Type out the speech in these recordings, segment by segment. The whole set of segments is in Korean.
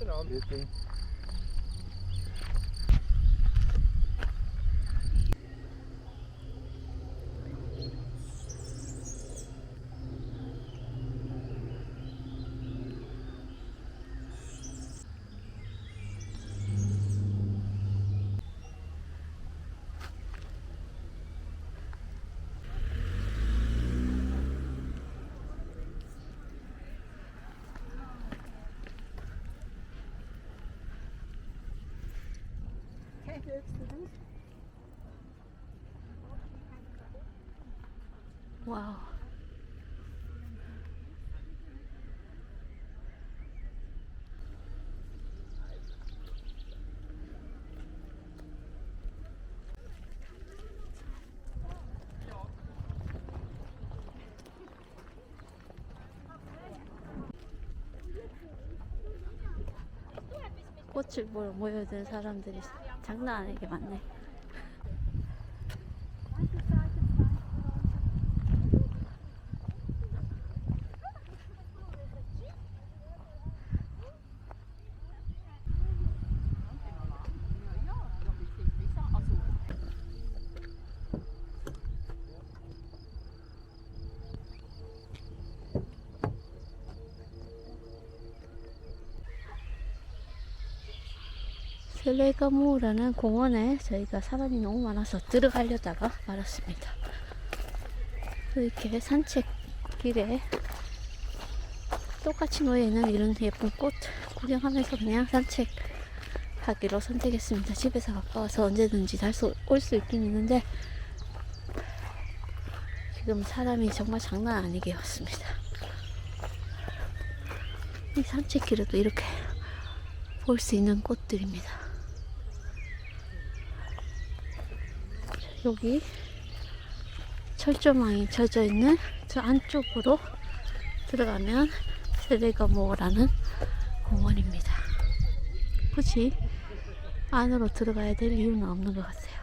you know, 와우. 꽃을 모여든 사람들이 장난 아니게 많네. 셀레가모라는 공원에 저희가 사람이 너무 많아서 들어가려다가 말았습니다. 이렇게 산책길에 똑같이 놓여있는 이런 예쁜 꽃 구경하면서 그냥 산책하기로 선택했습니다. 집에서 가까워서 언제든지 다시 올수 있긴 있는데 지금 사람이 정말 장난 아니게 왔습니다. 이 산책길에도 이렇게 볼 수 있는 꽃들입니다. 여기 철조망이 젖어 있는 저 안쪽으로 들어가면 세레가모라는 공원입니다. 굳이 안으로 들어가야 될 이유는 없는 것 같아요.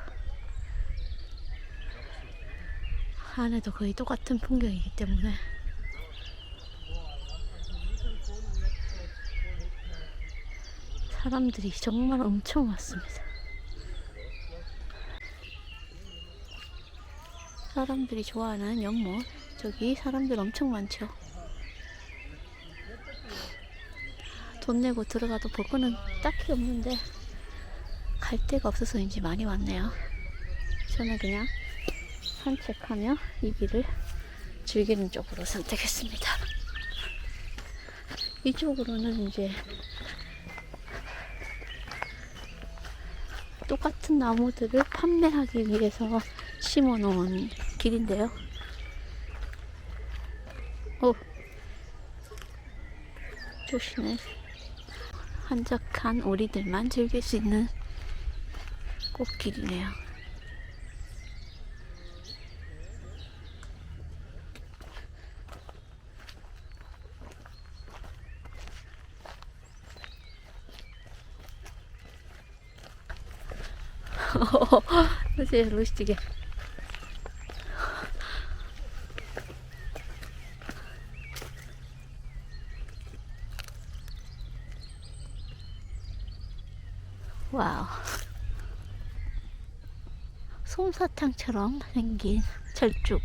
안에도 거의 똑같은 풍경이기 때문에 사람들이 정말 엄청 많습니다. 사람들이 좋아하는 연못 저기 사람들 엄청 많죠. 돈 내고 들어가도 볼 거는 딱히 없는데 갈 데가 없어서인지 많이 왔네요. 저는 그냥 산책하며 이 길을 즐기는 쪽으로 선택했습니다. 이쪽으로는 이제 똑같은 나무들을 판매하기 위해서 심어 놓은 길인데요. 오, 조심해. 한적한 오리들만 즐길 수 있는 꽃길이네요. 그치, 루시찌개. 와우. 솜사탕처럼 생긴 철쭉.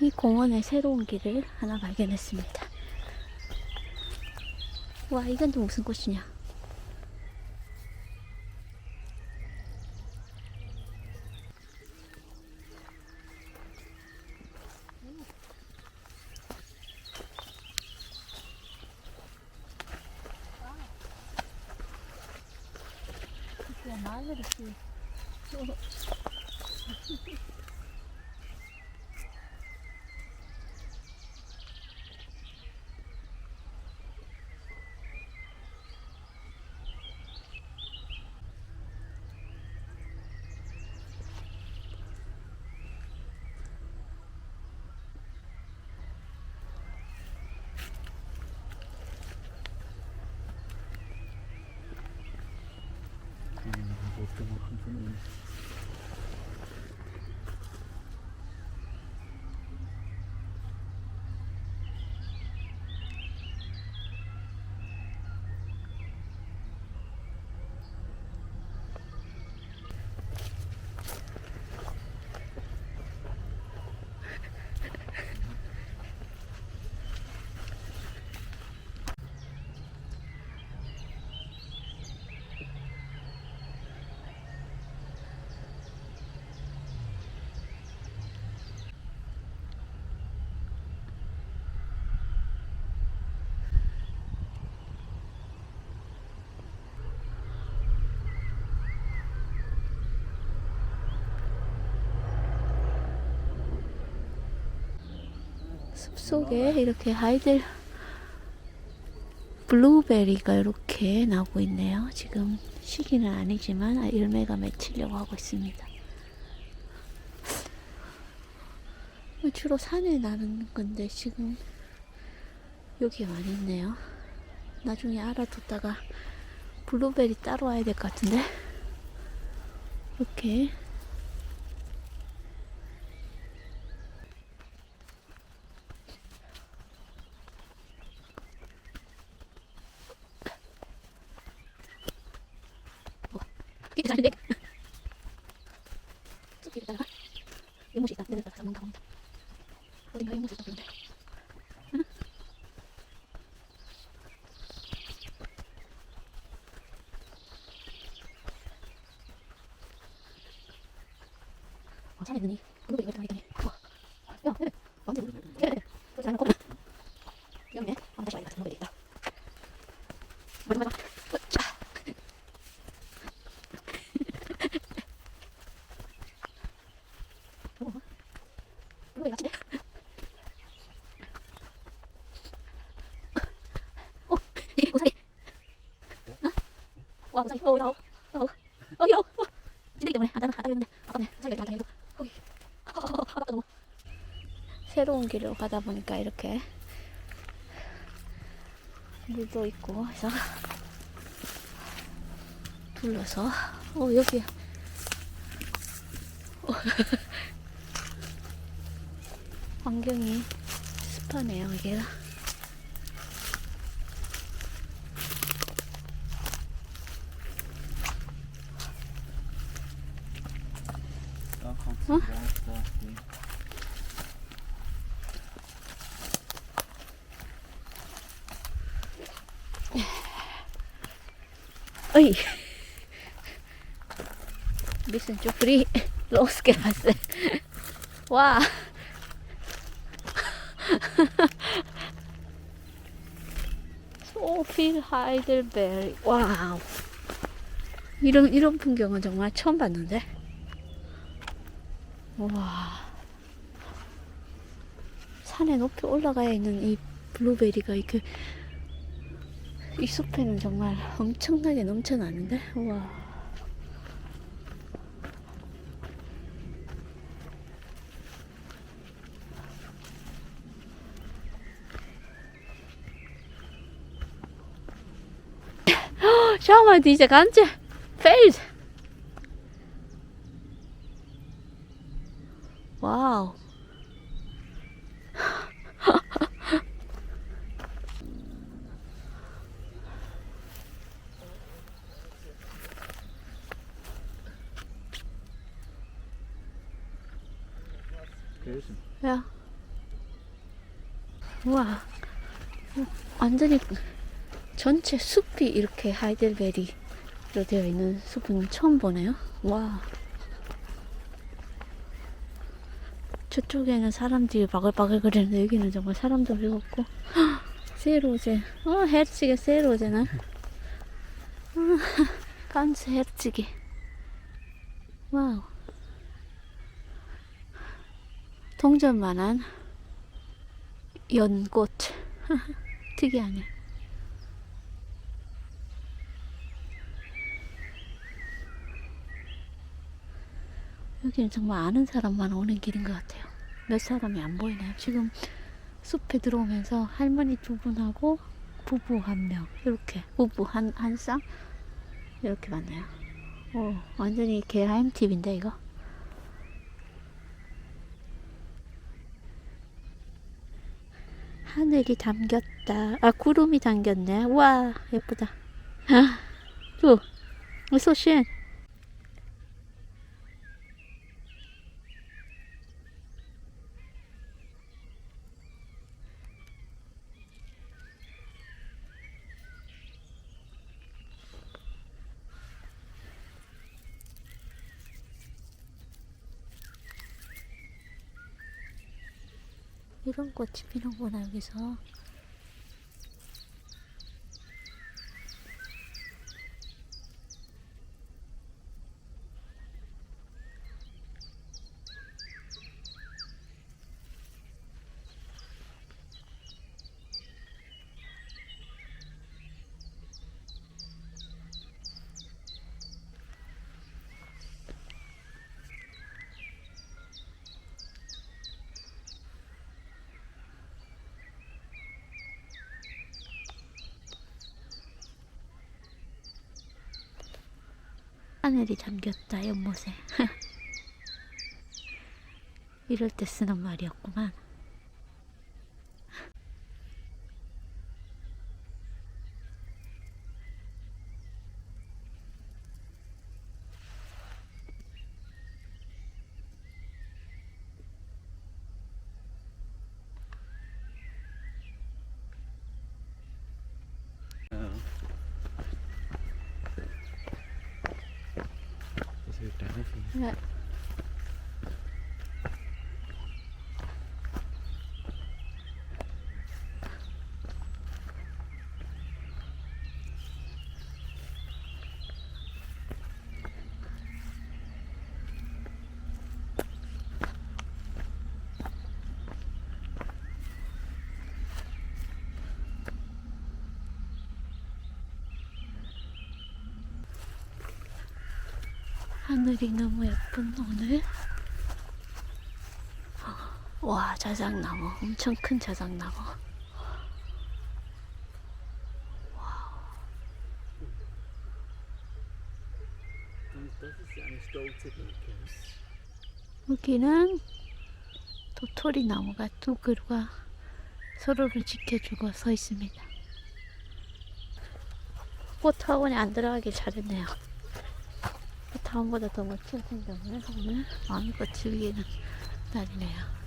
이 공원에 새로운 길을 하나 발견했습니다. 와, 이건 또 무슨 꽃이냐? 마늘이 뭐한 숲속에 이렇게 아이들 블루베리가 이렇게 나오고 있네요. 지금 시기는 아니지만 열매가 맺히려고 하고 있습니다. 주로 산에 나는 건데 지금 여기 많이 있네요. 나중에 알아뒀다가 블루베리 따러 와야 될 것 같은데 이렇게 잘인데 숲길에다가 연못이 있다 내렸다 잡는다 봅니다 어딘가 연못이 있다 보는데 어, 산에 있느니 블루베리가 있다 했더니 어, 야, 네, 완전 네, 네, 그렇지 않고 여기네 아, 다시 와야겠다 블루베리 있다 맞아 맞아 어, 자 블루베리 같은데? 어, 이 고사리 어? 어 나오 어 어, 어, 어, 찌르기 때문에 안 닿아, 안 닿았는데 아깝네 이렇게 안 닿아도 거기 아깝다 너무 새로운 길을 가다 보니까 이렇게 물도 있고 해서 둘러서 어 여기 어. 환경이 습하네요 여기가 딱 한 어? 손에 모았다. 네. 어이 미슨 쪼프리 로스게 났어 와 소필 하이들베리 와우 이런 이런 풍경은 정말 처음 봤는데? 와 산에 높이 올라가야 있는 이 블루베리가 이렇게 이 숲에는 정말 엄청나게 넘쳐나는데 우와 mal, diese ganze Feld. Wow. 그래서 야. 우와. 완전히 전체 숲이 이렇게 하이델베리로 되어 있는 숲은 처음 보네요. 와. 저쪽에는 사람들이 바글바글 거리는데 여기는 정말 사람도 별로 없고. 세로제. 어, 헤르치게 세로제나. 간스 헤르치게. 와우. 동전만한 연꽃. 특이하네. 여기는 정말 아는 사람만 오는 길인 것 같아요. 몇 사람이 안 보이네요. 지금 숲에 들어오면서 할머니 두 분하고 부부 한 명, 이렇게 부부 한, 한 쌍? 이렇게 만나요. 어, 완전히 개하임 팁인데 이거. 하늘이 담겼다. 아 구름이 담겼네. 와 예쁘다. 아, 또, so 炫. 꽃이 피는구나 여기서. 하늘이 잠겼다 연못에. 이럴 때 쓰는 말이었구만. Yeah. 하늘이 너무 예쁜 오늘. 와 자작나무 엄청 큰 자작나무. 여기는 도토리 나무가 두 그루가 서로를 지켜주고 서 있습니다. 꽃 학원에 안 들어가길 잘했네요. 꽃 학원보다 더 멋지게 생겼네. 오늘 마음껏 즐기는 날이네요.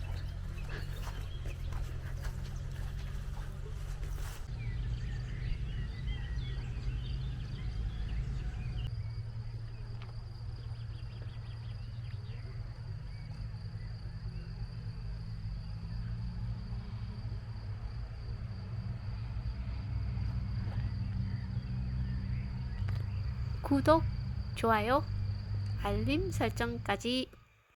구독, 좋아요, 알림 설정까지